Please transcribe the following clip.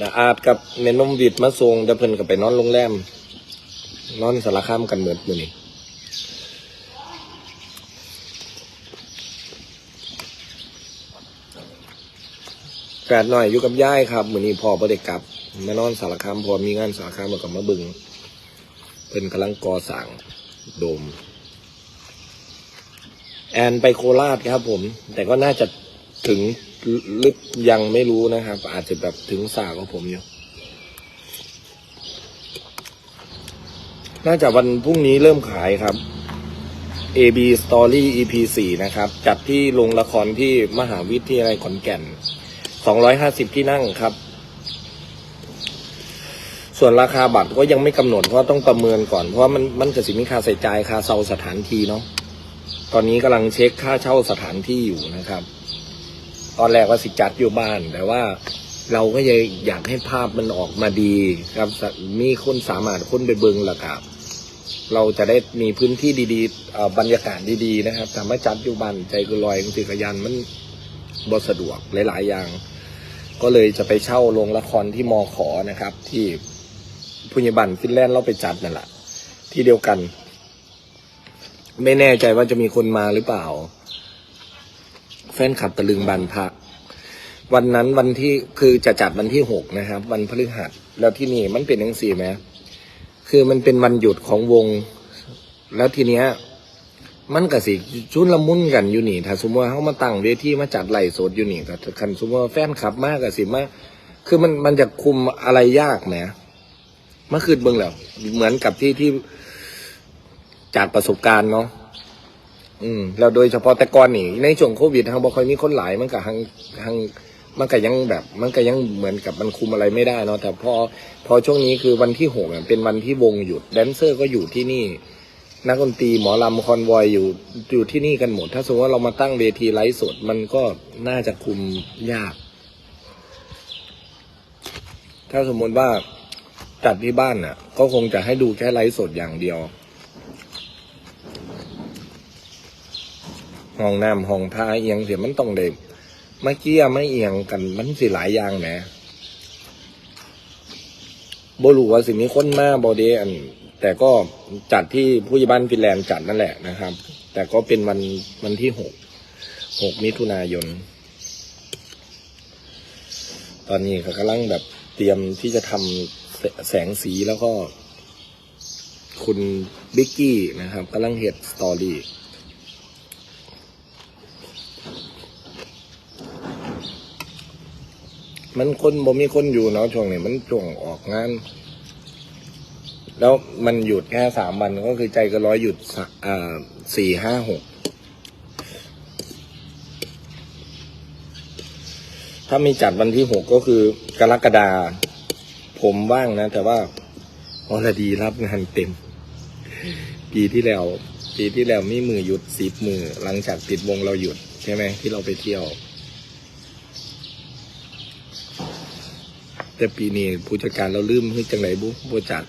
นะอาจกับแม่นมวิดมาส่งแต่เพิ่นก็ไปนอนโรงแรม นอนสารคามกันเหมือนมือนี้แปดหน่อยอยู่กับย่ายครับมือนี้พ่อบ่ได้กลับมานอนสารคามพอมีงานสารคามแล้วก็มาบึงเพิ่นกำลังก่อสร้างโดม แอนไปโคราชครับผม แต่ก็น่าจะ ถึงลึกยังไม่รู้นะครับ อาจจะแบบถึงสาของผมอยู่น่าจะวันพรุ่งนี้เริ่มขายครับ AB Story EP 4นะครับ จัดที่โรงละครที่มหาวิทยาลัยขอนแก่น 250 ที่นั่งครับ ส่วนราคาบัตรก็ยังไม่กำหนดเพราะต้องประเมินก่อน เพราะมันมันจะสิมีค่าใส่ใจายค่าเซาสถานที่เนาะ ตอนนี้กำลังเช็คค่าเช่าสถานที่อยู่นะครับ ตอนแรกว่าสิจัดอยู่บ้าน แต่ว่าเราก็ยังอยากให้ภาพมันออกมาดีครับมีคนสามารถคนไปเบิงและครับ เราจะได้มีพื้นที่ดีๆบรรยากาศดีๆนะครับทำให้จัดอยู่บ้านใจก็ลอยบางทีขยันมันบ่สะดวกหลายๆอย่าง ก็เลยจะไปเช่าโรงละครที่มอขอนะครับ ที่พุญบันฟินแลนด์เราไปจัดนั่นแหละที่เดียวกัน ไม่แน่ใจว่าจะมีคนมาหรือเปล่า แฟนขับตะลึงบันพระวันนั้นวันที่คือจะจัดวันที่หกนะครับ วันพฤหัสแล้วที่นี่มันเป็นยังสี่ไหมคือมันเป็นวันหยุดของวง แล้วทีเนี้ย มันก็สิชุนละมุนกันอยู่นี่ ถ้าสมมติว่าเขามาตั้งเวทีมาจัดไล่สดอยู่นี่ก็คันสมมติว่าแฟนขับมากก็สิมากคือมันมันจะคุมอะไรยากไหมเมื่อคืนเบิ่งแล้วเหมือนกับที่ที่จากประสบการณ์เนาะ อืมแล้วโดยเฉพาะแต่ก่อนนี่ ในช่วงโควิดทางบ่ค่อยมีคนหลายมันก็ทางทางมันก็ยังแบบ มันก็ยังเหมือนกับมันคุมอะไรไม่ได้เนาะแต่พอพอช่วงนี้คือวันที่หกอะเป็นวันที่วงหยุดแดนเซอร์ก็อยู่ที่นี่ นักดนตรีหมอลำคอนวอยอยู่อยู่ที่นี่กันหมด ถ้าสมมติว่าเรามาตั้งเวทีไลฟ์สดมันก็น่าจะคุมยาก ถ้าสมมติว่าจัดที่บ้านน่ะ ก็คงจะให้ดูแค่ไลฟ์สดอย่างเดียว ห้องน้ำห้องท่าเอียงเสียมันต้องเด็มาเกี้ยไม่เอียงกันมันสิหลายอย่างแหมบรูว่าสิมีคนมาบอเดอันแต่ก็จัดที่ผู้ใหญ่บ้านฟินแลนด์จัดนั่นแหละนะครับ แต่ก็เป็นวันวันที่หกหกมิถุนายน ตอนนี้เขากำลังแบบเตรียมที่จะทำแสแสงสีแล้วก็ คุณบิ๊กกี้นะครับกำลังเห็ดสตอรี่ มันคนบ่มีคนอยู่เนาะช่วงนี้มันช่วงออกงาน แล้วมันหยุดแค่สามวันก็คือใจก็ร้อยหยุดสะอ่าสี่ห้าหกถ้ามีจัดวันที่หกก็คือกรกฎาผมว่างนะ แต่ว่าอรดีรับงานเต็ม ปีที่แล้ว ปีที่แล้วมีมือหยุดสิบมือหลังจากปิดวงเราหยุด ใช่ไหมที่เราไปเที่ยว แต่ปีนี้ผู้จัดการเราลืมให้จังไหนบุ๊บจัด